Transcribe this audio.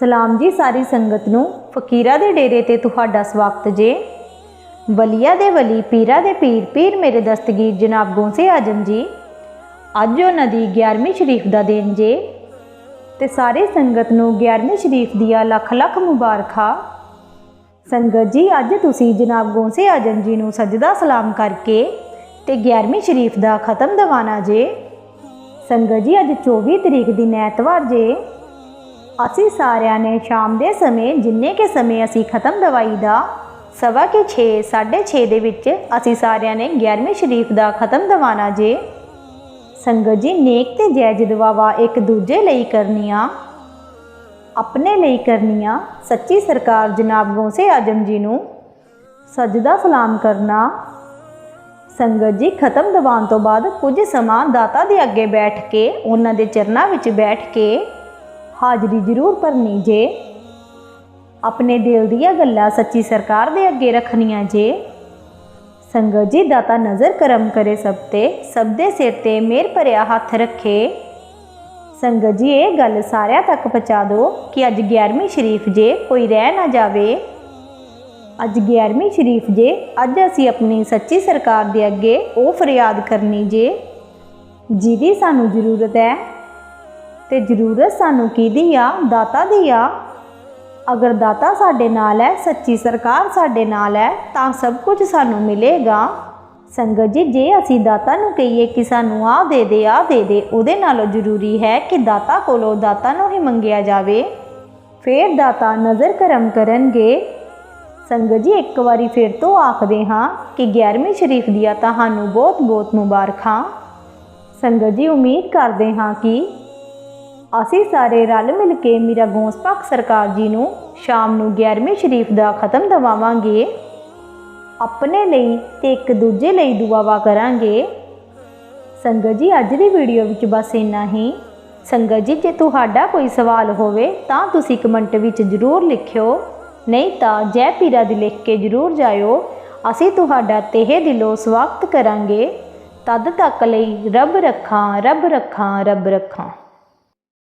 ਸਲਾਮ ਜੀ ਸਾਰੀ ਸੰਗਤ ਨੂੰ। ਫਕੀਰਾ ਦੇ ਡੇਰੇ ਤੇ ਤੁਹਾਡਾ ਸਵਾਗਤ ਜੇ। ਵਲੀਆ ਦੇ ਵਲੀ, ਪੀਰਾ ਦੇ ਪੀਰ ਪੀਰ ਮੇਰੇ ਦਸਤਗੀਰ ਜਨਾਬ ਗੋਸੇ ਆਜਮ ਜੀ। ਅੱਜ ਉਹਨਾਂ ਦੀ 11ਵੀਂ ਸ਼ਰੀਫ ਦਾ ਦਿਨ ਜੇ। ਤੇ ਸਾਰੇ ਸੰਗਤ ਨੂੰ 11ਵੀਂ ਸ਼ਰੀਫ ਦੀਆਂ ਲੱਖ ਲੱਖ ਮੁਬਾਰਕਾਂ। ਸੰਗਤ ਜੀ, ਅੱਜ ਤੁਸੀਂ ਜਨਾਬ ਗੋਸੇ ਆਜਮ ਜੀ ਨੂੰ ਸਜਦਾ ਸਲਾਮ ਕਰਕੇ ਤੇ 11ਵੀਂ ਸ਼ਰੀਫ ਦਾ ਖਤਮ ਦਵਾਨਾ ਜੇ। ਸੰਗਤ ਜੀ, ਅੱਜ 24 ਤਰੀਕ ਦੀ ਐਤਵਾਰ ਜੇ। ਅਸੀਂ ਸਾਰਿਆਂ ਨੇ ਸ਼ਾਮ ਦੇ ਸਮੇਂ, ਜਿੰਨੇ ਕੇ ਸਮੇਂ ਅਸੀਂ ਖਤਮ ਦਵਾਈ ਦਾ, ਸਵਾ ਕੇ 6 6:30 ਦੇ ਵਿੱਚ ਅਸੀਂ ਸਾਰਿਆਂ ਨੇ 11ਵੀਂ ਸ਼ਰੀਫ ਦਾ ਖਤਮ ਦਵਾਨਾ ਜੇ। ਸੰਗਤ ਜੀ, ਨੇਕ ਤੇ ਜਾਇਜ਼ ਦੁਆਵਾ ਇੱਕ ਦੂਜੇ ਲਈ ਕਰਨੀਆਂ, ਆਪਣੇ ਲਈ ਕਰਨੀਆਂ। ਸੱਚੀ ਸਰਕਾਰ ਜਨਾਬ ਗੋਸੇ ਆਜਮ ਜੀ ਨੂੰ ਸਜਦਾ ਸਲਾਮ ਕਰਨਾ। ਸੰਗਤ ਜੀ, ਖਤਮ ਦੀਵਾਨ ਤੋਂ ਬਾਅਦ ਕੁਝ ਸਮਾਂ ਦਾਤਾ ਦੇ ਅੱਗੇ ਬੈਠ ਕੇ, ਉਹਨਾਂ ਦੇ ਚਰਨਾਂ ਵਿੱਚ ਬੈਠ ਕੇ ਹਾਜ਼ਰੀ ਜ਼ਰੂਰ ਭਰਨੀ ਜੇ। ਆਪਣੇ ਦਿਲ ਦੀਆਂ ਗੱਲਾਂ ਸੱਚੀ ਸਰਕਾਰ ਦੇ ਅੱਗੇ ਰੱਖਣੀਆਂ ਜੇ। ਸੰਗਤ ਜੀ, ਦਾਤਾ ਨਜ਼ਰ ਕਰਮ ਕਰੇ ਸਭ ਤੇ, ਸਭ ਦੇ ਸਿਰ ਤੇ ਮੇਰ ਭਰਿਆ ਹੱਥ ਰੱਖੇ। ਸੰਗਤ ਜੀ, ਇਹ ਗੱਲ ਸਾਰਿਆਂ ਤੱਕ ਪਹੁੰਚਾ ਦਿਓ ਕਿ ਅੱਜ 11ਵੀਂ ਸ਼ਰੀਫ ਜੇ ਕੋਈ ਰਹਿ ਨਾ ਜਾਵੇ। ਅੱਜ 11ਵੀਂ ਸ਼ਰੀਫ ਜੇ, ਅੱਜ ਅਸੀਂ ਆਪਣੀ ਸੱਚੀ ਸਰਕਾਰ ਦੇ ਅੱਗੇ ਉਹ ਫਰਿਆਦ ਕਰਨੀ ਜੇ। ਜਿਹਦੀ ਸਾਨੂੰ ਜ਼ਰੂਰਤ ਹੈ ਤੇ ਜ਼ਰੂਰਤ ਸਾਨੂੰ ਕਿਹਦੀ ਆ? ਦਾਤਾ ਦੀ ਆ। ਅਗਰ ਦਾਤਾ ਸਾਡੇ ਨਾਲ ਹੈ, ਸੱਚੀ ਸਰਕਾਰ ਸਾਡੇ ਨਾਲ ਹੈ, ਤਾਂ ਸਭ ਕੁਝ ਸਾਨੂੰ ਮਿਲੇਗਾ। ਸੰਗਤ ਜੀ, ਜੇ ਅਸੀਂ ਦਾਤਾ ਨੂੰ ਕਹੀਏ ਕਿ ਸਾਨੂੰ ਆ ਦੇ ਦੇ ਆ ਦੇ ਦੇ, ਉਹਦੇ ਨਾਲੋਂ ਜ਼ਰੂਰੀ ਹੈ ਕਿ ਦਾਤਾ ਕੋਲੋਂ ਦਾਤਾ ਨੂੰ ਹੀ ਮੰਗਿਆ ਜਾਵੇ। ਫੇਰ ਦਾਤਾ ਨਜ਼ਰ ਕਰਮ ਕਰਨਗੇ। ਸੰਗਤ ਜੀ, ਇੱਕ ਵਾਰੀ ਫਿਰ ਤੋਂ ਆਖਦੇ ਹਾਂ ਕਿ 11ਵੀਂ ਸ਼ਰੀਫ ਦੀਆਂ ਤੁਹਾਨੂੰ ਬਹੁਤ ਬਹੁਤ ਮੁਬਾਰਕਾਂ। ਸੰਗਤ ਜੀ, ਉਮੀਦ ਕਰਦੇ ਹਾਂ ਕਿ ਅਸੀਂ ਸਾਰੇ ਰਲ ਮਿਲ ਕੇ ਮੀਰਾ ਗੌਂਸ ਪਾਕ ਸਰਕਾਰ ਜੀ ਨੂੰ ਸ਼ਾਮ ਨੂੰ 11ਵੀਂ ਸ਼ਰੀਫ ਦਾ ਖਤਮ ਦਵਾਵਾਂਗੇ। ਆਪਣੇ ਲਈ ਤੇ ਇੱਕ ਦੂਜੇ ਲਈ ਦੁਆਵਾ ਕਰਾਂਗੇ। ਸੰਗਤ ਜੀ, ਅੱਜ ਦੀ ਵੀਡੀਓ ਵਿੱਚ ਬਸ ਇੰਨਾ ਹੀ। ਸੰਗਤ ਜੀ, ਜੇ ਤੁਹਾਡਾ ਕੋਈ ਸਵਾਲ ਹੋਵੇ ਤਾਂ ਤੁਸੀਂ ਕਮੈਂਟ ਵਿੱਚ ਜ਼ਰੂਰ ਲਿਖਿਓ। ਨਹੀਂ ਤਾਂ ਜੈ ਪੀਰਾ ਦੀ ਲਿਖ ਕੇ ਜ਼ਰੂਰ ਜਾਇਓ। ਅਸੀਂ ਤੁਹਾਡਾ ਤਹਿ ਦਿਲੋਂ ਸਵਾਗਤ ਕਰਾਂਗੇ। ਤਦ ਤੱਕ ਲਈ ਰੱਬ ਰੱਖਾਂ ਰੱਬ ਰੱਖਾਂ ਰੱਬ ਰੱਖਾਂ।